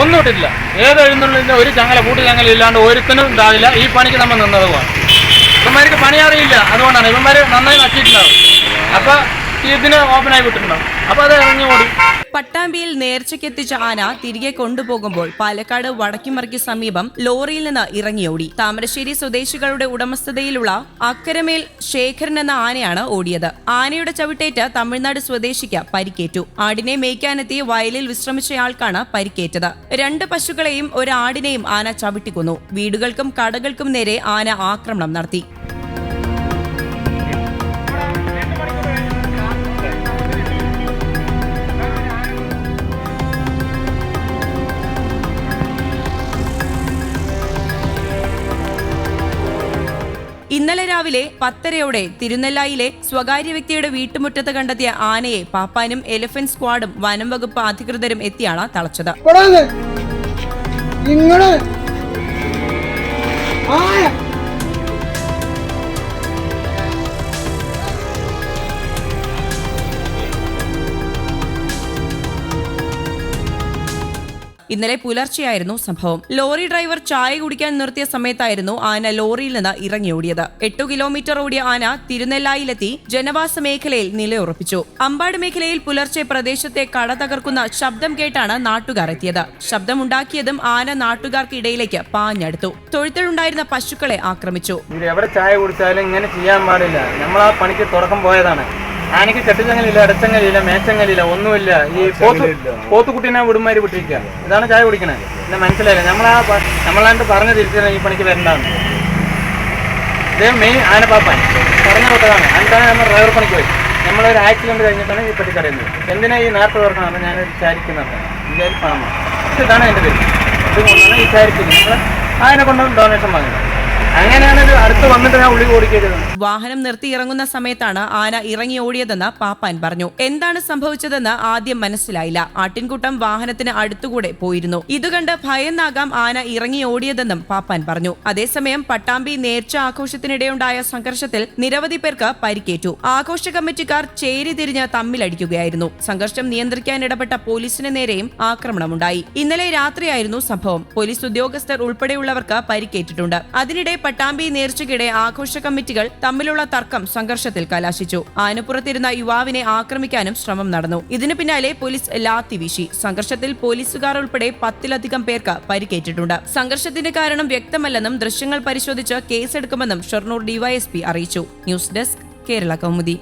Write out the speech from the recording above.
ഒന്നും ഏത് എഴുന്നള്ളിന്റെ ഒരു ചങ്ങല കൂട്ടി ചങ്ങല ഇല്ലാണ്ട് ഒരുത്തനും ഉണ്ടാവില്ല ഈ പണിക്ക് നമ്മൾ നിന്നതുമാണ്. ഇവന്മാർക്ക് പണി അറിയില്ല അതുകൊണ്ടാണ് ഇവന്മാര് നന്നായി നശിച്ചിട്ടുണ്ടാവും. അപ്പൊ ഓടി. പട്ടാമ്പിയിൽ നേർച്ചയ്ക്കെത്തിച്ച ആന തിരികെ കൊണ്ടുപോകുമ്പോൾ പാലക്കാട് വടക്കിമറയ്ക്ക് സമീപം ലോറിയിൽ നിന്ന് ഇറങ്ങിയോടി താമരശ്ശേരി സ്വദേശികളുടെ ഉടമസ്ഥതയിലുള്ള അക്കരമേൽ ശേഖരൻ എന്ന ആനയാണ് ഓടിയത്. ആനയുടെ ചവിട്ടേറ്റ് തമിഴ്നാട് സ്വദേശിക്ക് പരിക്കേറ്റു. ആടിനെ മേയ്ക്കാനെത്തി വയലിൽ വിശ്രമിച്ചയാൾക്കാണ് പരിക്കേറ്റത്. രണ്ട് പശുക്കളെയും ഒരു ആടിനെയും ആന ചവിട്ടിക്കൊന്നു. വീടുകൾക്കും കടകൾക്കും നേരെ ആന ആക്രമണം നടത്തി. ഇന്നലെ രാവിലെ പത്തരയോടെ തിരുനെല്ലായിലെ സ്വകാര്യ വ്യക്തിയുടെ വീട്ടുമുറ്റത്ത് കണ്ടെത്തിയ ആനയെ പാപ്പാനും എലിഫന്റ് സ്ക്വാഡും വനം വകുപ്പ് അധികൃതരും എത്തിയാണ് തളച്ചത്. ഇവിടാണ് ഇന്നലെ പുലർച്ചെയായിരുന്നു സംഭവം. ലോറി ഡ്രൈവർ ചായ കുടിക്കാൻ നിർത്തിയ സമയത്തായിരുന്നു ആന ലോറിയിൽ നിന്ന് ഇറങ്ങിയോടിയത് എട്ടു കിലോമീറ്റർ ഓടിയ ആന തിരുനെല്ലായിലെത്തി ജനവാസ മേഖലയിൽ നിലയുറപ്പിച്ചു. അമ്പാട് മേഖലയിൽ പുലർച്ചെ പ്രദേശത്തെ കട തകർക്കുന്ന ശബ്ദം കേട്ടാണ് നാട്ടുകാർ എത്തിയത്. ശബ്ദമുണ്ടാക്കിയതും ആന നാട്ടുകാർക്കിടയിലേക്ക് പാഞ്ഞെടുത്തു. തൊഴുത്തിലുണ്ടായിരുന്ന പശുക്കളെ ആക്രമിച്ചു. ചായ കുടിച്ചാലും ഇങ്ങനെ ചെയ്യാൻ പാടില്ല. നമ്മൾ ആ പണിക്ക് തുടക്കം പോയതാണ്. ആനയ്ക്ക് കെട്ടിച്ചങ്ങലില്ല അടച്ചങ്ങലില്ല മേച്ചങ്ങലില്ല ഒന്നുമില്ല. ഈ പോത്ത് പോത്തുകുട്ടീനെ വിടുമാരി വിട്ടിരിക്കുക ഇതാണ് ചായ കുടിക്കണേ. പിന്നെ മനസ്സിലായില്ല? നമ്മളാ നമ്മളാണ്ട് പറഞ്ഞു തിരിച്ചാൽ ഈ പണിക്ക് വരണ്ടാന്ന്. ഇതേ മെയിൻ ആനപ്പാപ്പാൻ. പറഞ്ഞ കൊട്ടതാണ് അതിന്റെ നമ്മൾ ഡ്രൈവർ പണിക്ക് പോയി. നമ്മളൊരു ആക്സിഡന്റ് കഴിഞ്ഞിട്ടാണ് ഈ പെട്ടി കടയുന്നത് എന്തിനാ ഈ നേരത്തെ തുറക്കണമെന്ന് ഞാൻ വിചാരിക്കുന്നത് വിചാരിപ്പാണ്. ഇതാണ് എന്റെ പേര്. ഇതുകൊണ്ടാണ് ഈ ചാരിക്ക് നമ്മൾ അതിനെ കൊണ്ട് ഡൊണേഷൻ വാങ്ങുന്നത് ഞാൻ ഉള്ളി വാഹനം നിർത്തി ഇറങ്ങുന്ന സമയത്താണ് ആന ഇറങ്ങി ഓടിയതെന്ന് പാപ്പാൻ പറഞ്ഞു. എന്താണ് സംഭവിച്ചതെന്ന് ആദ്യം മനസ്സിലായില്ല. ആട്ടിൻകൂട്ടം വാഹനത്തിന് അടുത്തുകൂടെ പോയിരുന്നു. ഇതുകണ്ട് ഭയന്നാകാം ആന ഇറങ്ങി ഓടിയതെന്നും പാപ്പാൻ പറഞ്ഞു. അതേസമയം പട്ടാമ്പി നേർച്ച ആഘോഷത്തിനിടെയുണ്ടായ സംഘർഷത്തിൽ നിരവധി പേർക്ക് പരിക്കേറ്റു. ആഘോഷ കമ്മിറ്റിക്കാർ ചേരി തിരിഞ്ഞ് തമ്മിലടിക്കുകയായിരുന്നു. സംഘർഷം നിയന്ത്രിക്കാൻ ഇടപെട്ട പോലീസിന് നേരെയും ആക്രമണമുണ്ടായി. ഇന്നലെ രാത്രിയായിരുന്നു സംഭവം. പോലീസ് ഉദ്യോഗസ്ഥർ ഉൾപ്പെടെയുള്ളവർക്ക് പരിക്കേറ്റിട്ടുണ്ട്. അതിനിടെ പട്ടാമ്പി നേർച്ചയ്ക്കിടെ ആഘോഷ കമ്മിറ്റികൾ തമ്മിലുള്ള തർക്കം സംഘർഷത്തിൽ കലാശിച്ചു. ആനപ്പുറത്തിരുന്ന യുവാവിനെ ആക്രമിക്കാനും ശ്രമം നടന്നു. ഇതിനു പിന്നാലെ പോലീസ് ലാത്തി വീശി. സംഘർഷത്തിൽ പോലീസുകാർ ഉൾപ്പെടെ പത്തിലധികം പേർക്ക് പരിക്കേറ്റിട്ടുണ്ട്. സംഘർഷത്തിന്റെ കാരണം വ്യക്തമല്ലെന്നും ദൃശ്യങ്ങൾ പരിശോധിച്ച് കേസെടുക്കുമെന്നും ഷൊർണൂർ ഡിവൈഎസ്പി അറിയിച്ചു. News desk Kerala Kaumudi.